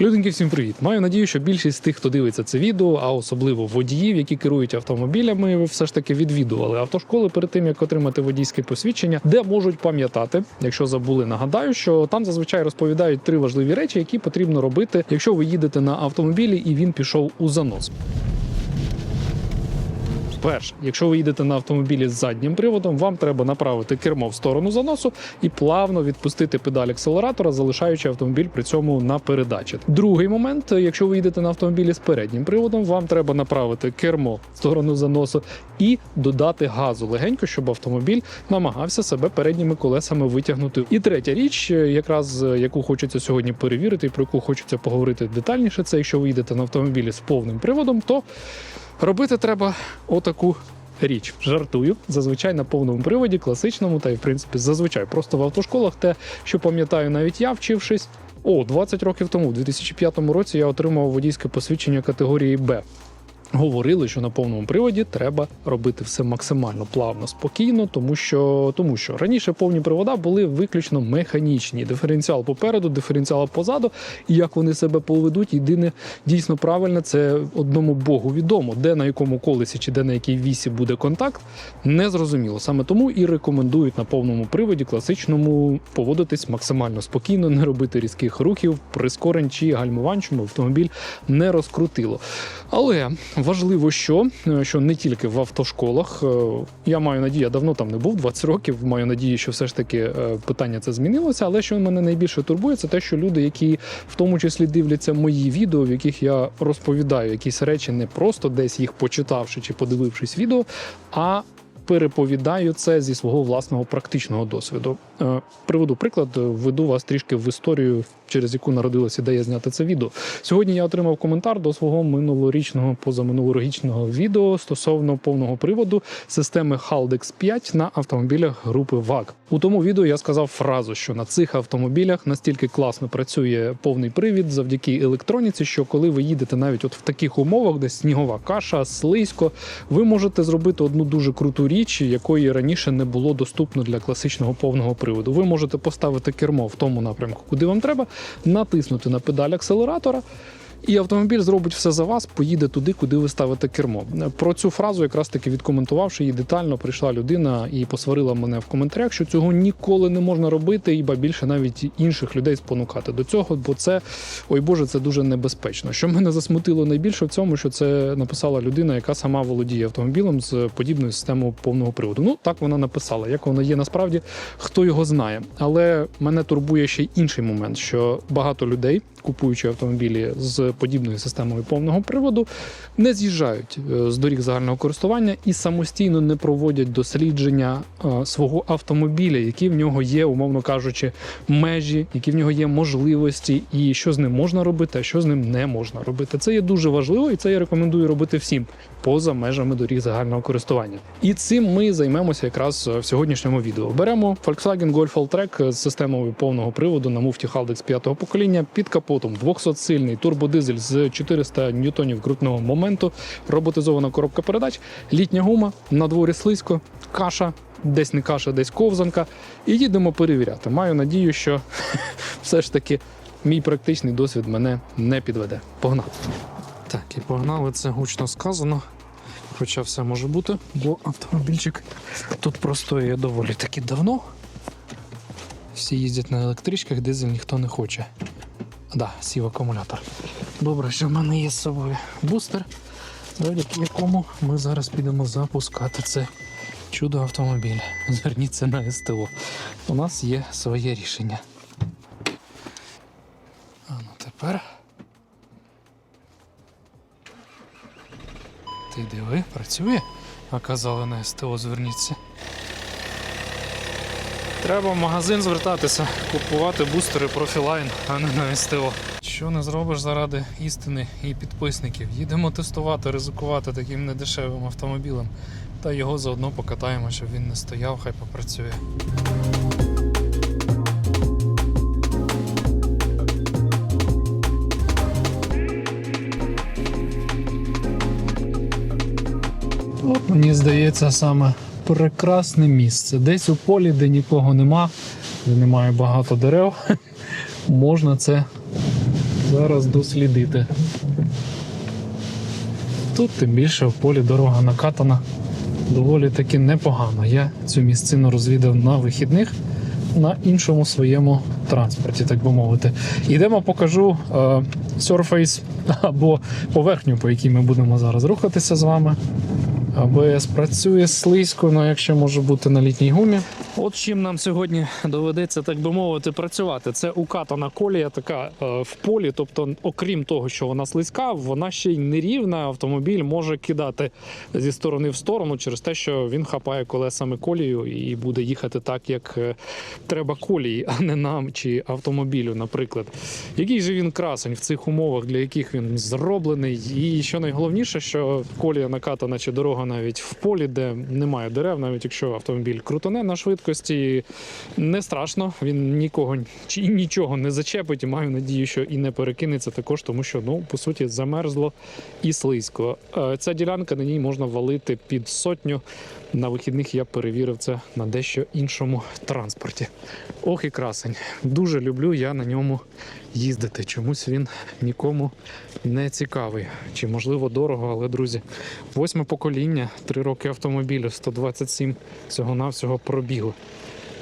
Люденьки, всім привіт! Маю надію, що більшість з тих, хто дивиться це відео, а особливо водіїв, які керують автомобілями, ви все ж таки відвідували автошколи перед тим, як отримати водійське посвідчення, де можуть пам'ятати, якщо забули, нагадаю, що там зазвичай розповідають три важливі речі, які потрібно робити, якщо ви їдете на автомобілі і він пішов у занос. Перше, якщо ви їдете на автомобілі з заднім приводом, вам треба направити кермо в сторону заносу і плавно відпустити педаль акселератора, залишаючи автомобіль при цьому на передачі. Другий момент, якщо ви їдете на автомобілі з переднім приводом, вам треба направити кермо в сторону заносу і додати газу легенько, щоб автомобіль намагався себе передніми колесами витягнути. І третя річ, якраз яку хочеться сьогодні перевірити, і про яку хочеться поговорити детальніше, це якщо ви їдете на автомобілі з повним приводом, то Робити треба отаку річ. Жартую. Зазвичай на повному приводі, класичному, та й в принципі зазвичай просто в автошколах. Те, що пам'ятаю, навіть я вчившись. О, 20 років тому, у 2005 році, я отримав водійське посвідчення категорії Б. Говорили, що на повному приводі треба робити все максимально плавно, спокійно, тому що тому що раніше повні привода були виключно механічні. Диференціал попереду, диференціал позаду. І як вони себе поведуть, єдине дійсно правильне це одному богу відомо, де на якому колесі чи де на якій вісі буде контакт, не зрозуміло. Саме тому і рекомендують на повному приводі класичному поводитись максимально спокійно, не робити різких рухів, прискорень чи гальмувань, щоб автомобіль не розкрутило. Але важливо, що, е, що не тільки в автошколах. е, Я маю надію, я давно там не був, 20 років. Маю надію, що все ж таки е, питання це змінилося. Але що мене найбільше турбує, це те, що люди, які в тому числі дивляться мої відео, в яких я розповідаю якісь речі, не просто десь їх почитавши чи подивившись відео, а переповідаю це зі свого власного практичного досвіду. Е, Приведу приклад, е, введу вас трішки в історію, через яку народилася ідея зняти це відео. Сьогодні я отримав коментар до свого минулорічного позаминулорічного відео стосовно повного приводу системи Haldex 5 на автомобілях групи VAG. У тому відео я сказав фразу, що на цих автомобілях настільки класно працює повний привід завдяки електроніці, що коли ви їдете навіть от в таких умовах, де снігова каша, слизько, ви можете зробити одну дуже круту річ, якої раніше не було доступно для класичного повного приводу. Ви можете поставити кермо в тому напрямку, куди вам треба, натиснути на педаль акселератора. І автомобіль зробить все за вас, поїде туди, куди ви ставите кермо. Про цю фразу, якраз таки відкоментувавши її детально, прийшла людина і посварила мене в коментарях, що цього ніколи не можна робити, і ба більше навіть інших людей спонукати до цього, бо це ой Боже, це дуже небезпечно. Що мене засмутило найбільше в цьому, що це написала людина, яка сама володіє автомобілем з подібною системою повного приводу. Ну так вона написала. Як воно є насправді, хто його знає. Але мене турбує ще й інший момент, що багато людей, купуючи автомобілі з подібною системою повного приводу, не з'їжджають е, з доріг загального користування і самостійно не проводять дослідження е, свого автомобіля, які в нього є, умовно кажучи, межі, які в нього є можливості, і що з ним можна робити, а що з ним не можна робити. Це є дуже важливо, і це я рекомендую робити всім поза межами доріг загального користування. І цим ми займемося якраз в сьогоднішньому відео. Беремо Volkswagen Golf Alltrack з системою повного приводу на муфті Haldex 5 покоління під капотом 200-сильний турбодизель з 400 ньютонів крутного моменту, роботизована коробка передач, літня гума, на дворі слизько, каша. Десь не каша, десь ковзанка, і їдемо перевіряти. Маю надію, що все ж таки мій практичний досвід мене не підведе. Погнали! Так, і погнали, це гучно сказано. Хоча все може бути, бо автомобільчик тут простоює доволі таки давно. Всі їздять на електричках, дизель ніхто не хоче. Да, сів акумулятор. Добре, що в мене є з собою бустер, завдяки якому ми зараз підемо запускати це чудо автомобіль. Зверніться на СТО. У нас є своє рішення. А ну тепер. Ти диви, працює? А казали на СТО зверніться. Треба в магазин звертатися, купувати бустери профілайн, а не на СТО. Що не зробиш заради істини і підписників? Їдемо тестувати, ризикувати таким недешевим автомобілем. Та його заодно покатаємо, щоб він не стояв, хай попрацює. Мені здається, саме прекрасне місце. Десь у полі, де нікого нема, де немає багато дерев, можна це Зараз дослідити. Тут тим більше в полі дорога накатана доволі таки непогано. Я цю місцину розвідав на вихідних на іншому своєму транспорті, так би мовити. Йдемо, покажу Surface або поверхню, по якій ми будемо зараз рухатися з вами. АБС працює слизько, ну якщо може бути на літній гумі. От чим нам сьогодні доведеться, так би мовити, працювати. Це укатана колія, така е, в полі. Тобто, окрім того, що вона слизька, вона ще й нерівна. Автомобіль може кидати зі сторони в сторону через те, що він хапає колесами колію і буде їхати так, як е, треба колії, а не нам чи автомобілю, наприклад. Який же він красень в цих умовах, для яких він зроблений? І що найголовніше, що колія накатана чи дорога навіть в полі, де немає дерев, навіть якщо автомобіль крутоне на швидкості, не страшно. Він нікого чи нічого не зачепить. Маю надію, що і не перекинеться також, тому що ну по суті замерзло і слизько. Е, Ця ділянка на ній можна валити під сотню. На вихідних я перевірив це на дещо іншому транспорті. Ох і красень. Дуже люблю я на ньому їздити. Чомусь він нікому не цікавий. Чи можливо дорого, але друзі, восьме покоління, три роки автомобілю, 127 всього-навсього пробігу.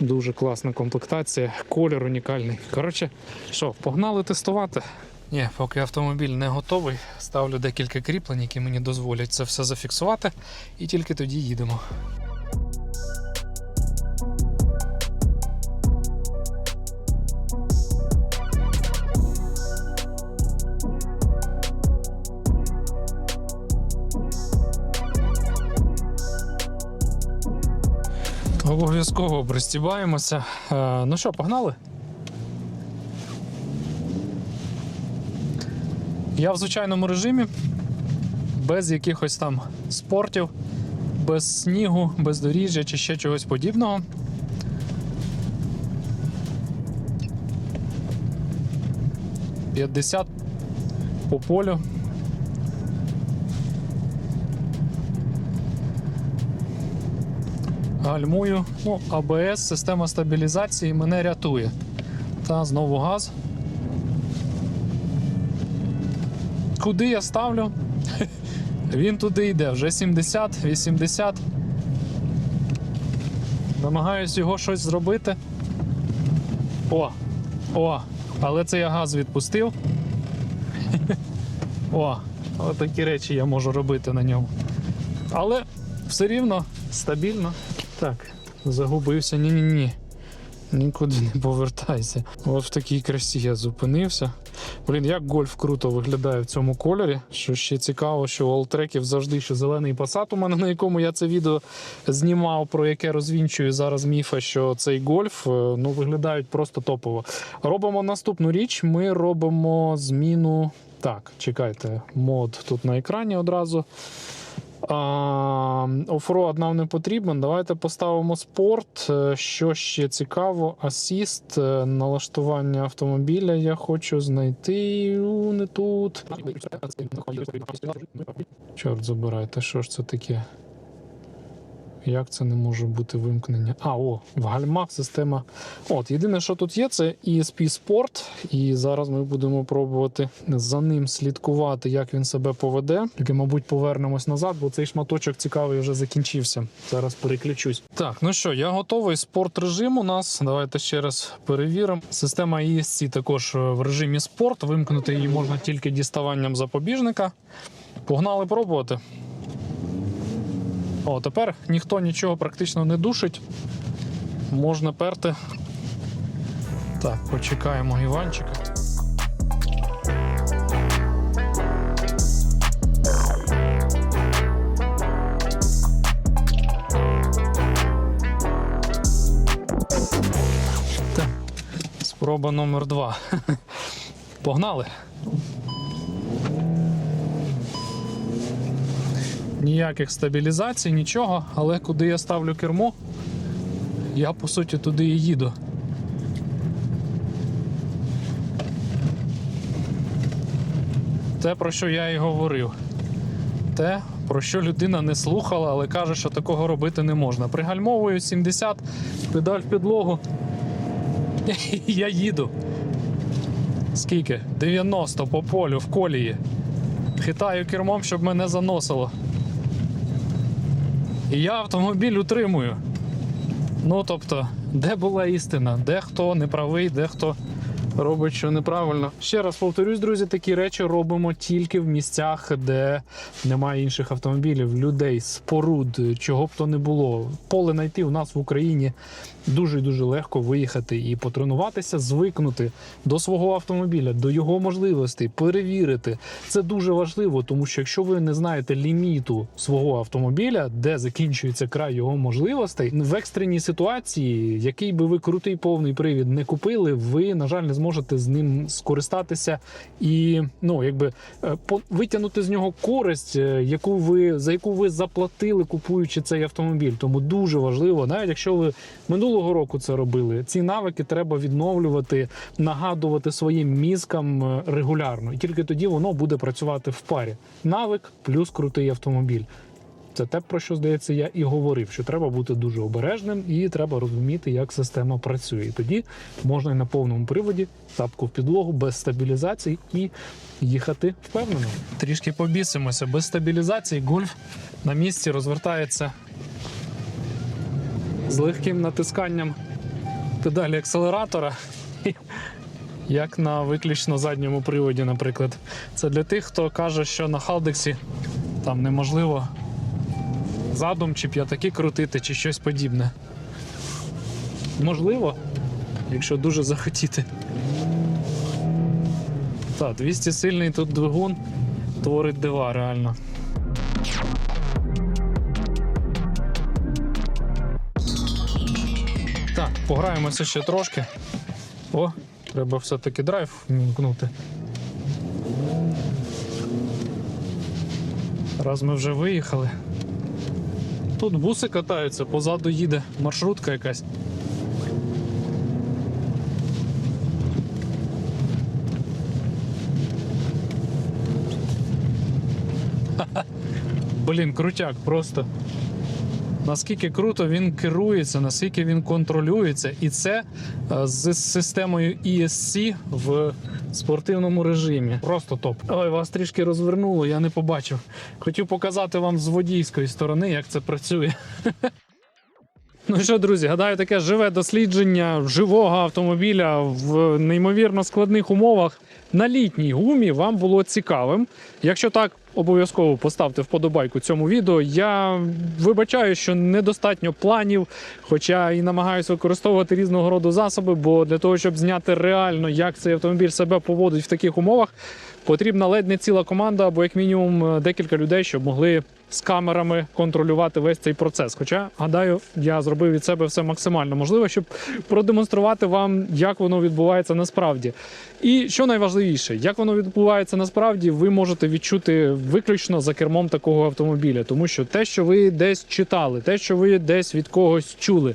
Дуже класна комплектація, колір унікальний. Коротше, що, погнали тестувати? Ні, поки автомобіль не готовий, ставлю декілька кріплень, які мені дозволять це все зафіксувати, і тільки тоді їдемо. Обов'язково пристібаємося. Е, ну що, погнали? Я в звичайному режимі, без якихось там спортів, без снігу, без доріжжя чи ще чогось подібного. П'ятдесят по полю. Гальмую. Ну, АБС, система стабілізації мене рятує. Та знову газ. Куди я ставлю? Він туди йде, вже 70, 80. Намагаюсь його щось зробити. О! О! Але це я газ відпустив. О! Отакі речі я можу робити на ньому. Але все рівно стабільно. Так, загубився. Ні-ні-ні. Нікуди не повертайся. От в такій красі я зупинився. Блін, як гольф круто виглядає в цьому кольорі. Що ще цікаво, що у алтреків завжди ще зелений пасат у мене, на якому я це відео знімав, про яке розвінчую зараз міфа, що цей гольф е, ну, виглядають просто топово. Робимо наступну річ. Ми робимо зміну. Так, чекайте, мод тут на екрані одразу. А, Оффроад нам не потрібен. Давайте поставимо спорт. Е, Що ще цікаво, асіст, е, налаштування автомобіля. Я хочу знайти не тут. Чорт забирайте, що ж це таке? Як це не може бути вимкнення? А, о, в гальмах система. От, єдине, що тут є, це ESP Sport. І зараз ми будемо пробувати за ним слідкувати, як він себе поведе. Тільки, мабуть, повернемось назад, бо цей шматочок цікавий вже закінчився. Зараз переключусь. Так, ну що, я готовий. Спорт режим у нас. Давайте ще раз перевіримо. Система ESC також в режимі спорт. Вимкнути її можна тільки діставанням запобіжника. Погнали пробувати. О, тепер ніхто нічого практично не душить. Можна перти. Так, почекаємо Іванчика. Так, спроба номер два. Погнали. Ніяких стабілізацій, нічого, але куди я ставлю кермо, я по суті туди і їду. Те, про що я і говорив. Те, про що людина не слухала, але каже, що такого робити не можна. Пригальмовую 70, педаль в підлогу. Я їду. скільки? 90 по полю в колії. Хитаю кермом, щоб мене заносило. Я автомобіль утримую. Ну, тобто, де була істина, де хто не правий, де хто робить що неправильно. Ще раз повторюсь, друзі, такі речі робимо тільки в місцях, де немає інших автомобілів, людей, споруд, чого б то не було. Поле знайти у нас в Україні дуже дуже легко виїхати і потренуватися, звикнути до свого автомобіля, до його можливостей, перевірити. Це дуже важливо, тому що якщо ви не знаєте ліміту свого автомобіля, де закінчується край його можливостей, в екстреній ситуації, який би ви крутий повний привід не купили, ви на жаль не зможете з ним скористатися і ну якби е, витягнути з нього користь, е, яку ви за яку ви заплатили, купуючи цей автомобіль. Тому дуже важливо, навіть якщо ви минулого року це робили, ці навики треба відновлювати, нагадувати своїм мізкам е, регулярно, і тільки тоді воно буде працювати в парі. Навик плюс крутий автомобіль. Це те, про що здається, я і говорив, що треба бути дуже обережним і треба розуміти, як система працює. І тоді можна і на повному приводі тапку в підлогу без стабілізації і їхати впевнено. Трішки побісимося. Без стабілізації гольф на місці розвертається з легким натисканням педалі акселератора. Як на виключно задньому приводі, наприклад. Це для тих, хто каже, що на Халдексі там неможливо задум чи п'ятаки крутити, чи щось подібне. Можливо, якщо дуже захотіти. Так, 200 сильний тут двигун творить дива реально. Пограємося ще трошки. О, треба все-таки драйв вімкнути. Раз ми вже виїхали. Тут буси катаються, позаду їде маршрутка якась. Блін, крутяк просто. Наскільки круто він керується, наскільки він контролюється, і це е, з системою ESC в спортивному режимі. Просто топ. Ой, вас трішки розвернуло, я не побачив. Хотів показати вам з водійської сторони, як це працює. Ну що, друзі, гадаю, таке живе дослідження живого автомобіля в неймовірно складних умовах на літній гумі вам було цікавим. Якщо так, обов'язково поставте вподобайку цьому відео. Я вибачаю, що недостатньо планів, хоча і намагаюся використовувати різного роду засоби, бо для того, щоб зняти реально, як цей автомобіль себе поводить в таких умовах, потрібна ледь не ціла команда, або як мінімум декілька людей, щоб могли з камерами контролювати весь цей процес. Хоча, гадаю, я зробив від себе все максимально можливе, щоб продемонструвати вам, як воно відбувається насправді. І що найважливіше, як воно відбувається насправді, ви можете відчути виключно за кермом такого автомобіля, тому що те, що ви десь читали, те, що ви десь від когось чули.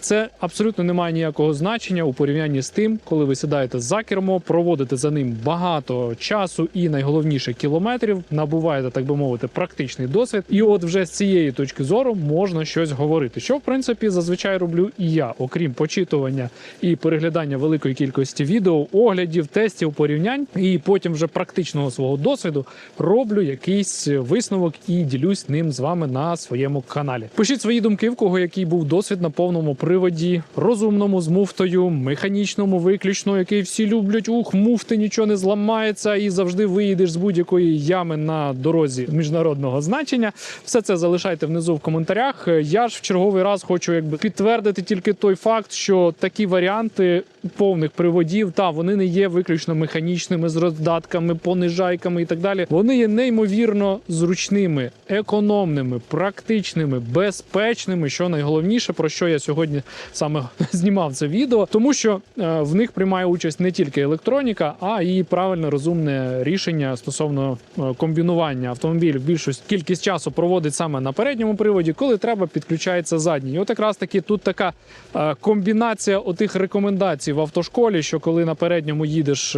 Це абсолютно не має ніякого значення у порівнянні з тим, коли ви сідаєте за кермо, проводите за ним багато часу і найголовніше кілометрів, набуваєте, так би мовити, практичний досвід. І от вже з цієї точки зору можна щось говорити. Що в принципі зазвичай роблю і я, окрім почитування і переглядання великої кількості відео, оглядів, тестів, порівнянь, і потім вже практичного свого досвіду роблю якийсь висновок і ділюсь ним з вами на своєму каналі. Пишіть свої думки, в кого який був досвід на повному приводі, розумному з муфтою, механічному, виключно, який всі люблять. Ух, муфти нічого не зламається, і завжди виїдеш з будь-якої ями на дорозі міжнародного значення. Все це залишайте внизу в коментарях. Я ж в черговий раз хочу якби підтвердити тільки той факт, що такі варіанти повних приводів, та вони не є виключно механічними з роздатками, понижайками і так далі. Вони є неймовірно зручними, економними, практичними, безпечними. Що найголовніше, про що я сьогодні саме знімав це відео, тому що е, в них приймає участь не тільки електроніка, а і правильне розумне рішення стосовно е, комбінування автомобілів. Більшість кількість часу проводить саме на передньому приводі, коли треба, підключається задній. І от якраз таки тут така е, комбінація отих рекомендацій в автошколі, що коли на передньому їдеш,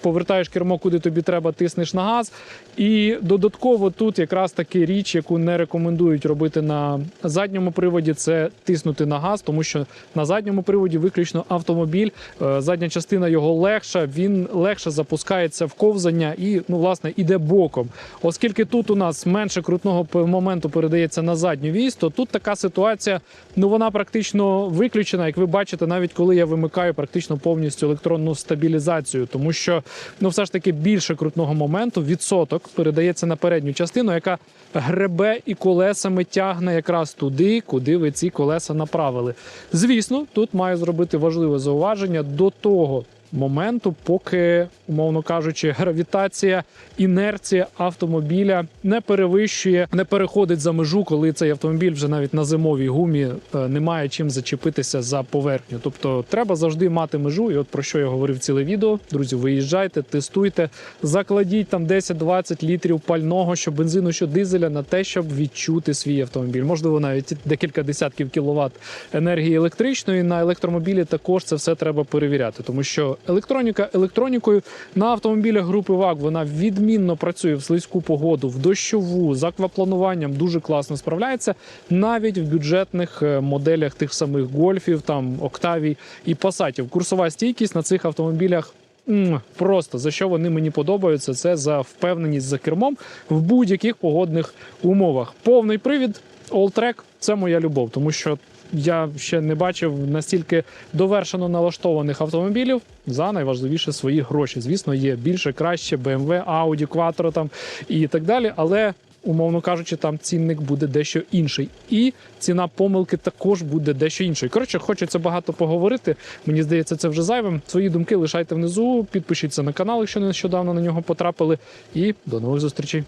повертаєш кермо, куди тобі треба, тиснеш на газ. І додатково тут якраз таки річ, яку не рекомендують робити на задньому приводі, це тиснути на газ, тому тому що на задньому приводі виключно автомобіль, е, задня частина його легша, він легше запускається в ковзання і ну власне іде боком. Оскільки тут у нас менше крутного моменту передається на задню вісь, то тут така ситуація, ну вона практично виключена. Як ви бачите, навіть коли я вимикаю практично повністю електронну стабілізацію, тому що ну все ж таки більше крутного моменту відсоток передається на передню частину, яка гребе і колесами тягне якраз туди, куди ви ці колеса направили. Звісно, тут маю зробити важливе зауваження до того. Моменту, поки, умовно кажучи, гравітація, інерція автомобіля не перевищує, не переходить за межу, коли цей автомобіль вже навіть на зимовій гумі е, не має чим зачепитися за поверхню. Тобто треба завжди мати межу. І от про що я говорив ціле відео. Друзі, виїжджайте, тестуйте, закладіть там 10-20 літрів пального, що бензину, що дизеля, на те, щоб відчути свій автомобіль. Можливо, навіть декілька десятків кіловат енергії електричної на електромобілі. Також це все треба перевіряти, тому що електроніка електронікою на автомобілях групи ВАГ вона відмінно працює в слизьку погоду, в дощову, з акваплануванням дуже класно справляється, навіть в бюджетних е, моделях тих самих гольфів, там Октавій і Пасатів. Курсова стійкість на цих автомобілях. Просто за що вони мені подобаються, це за впевненість за кермом в будь-яких погодних умовах. Повний привід, all-track – це моя любов, тому що я ще не бачив настільки довершено налаштованих автомобілів за найважливіше свої гроші. Звісно, є більше, краще BMW, Audi, Quattro там і так далі, але. Умовно кажучи, там цінник буде дещо інший, і ціна помилки також буде дещо іншою. Коротше, хочеться багато поговорити. Мені здається, це вже зайвим. Свої думки лишайте внизу, підпишіться на канал, якщо нещодавно на нього потрапили. І до нових зустрічей.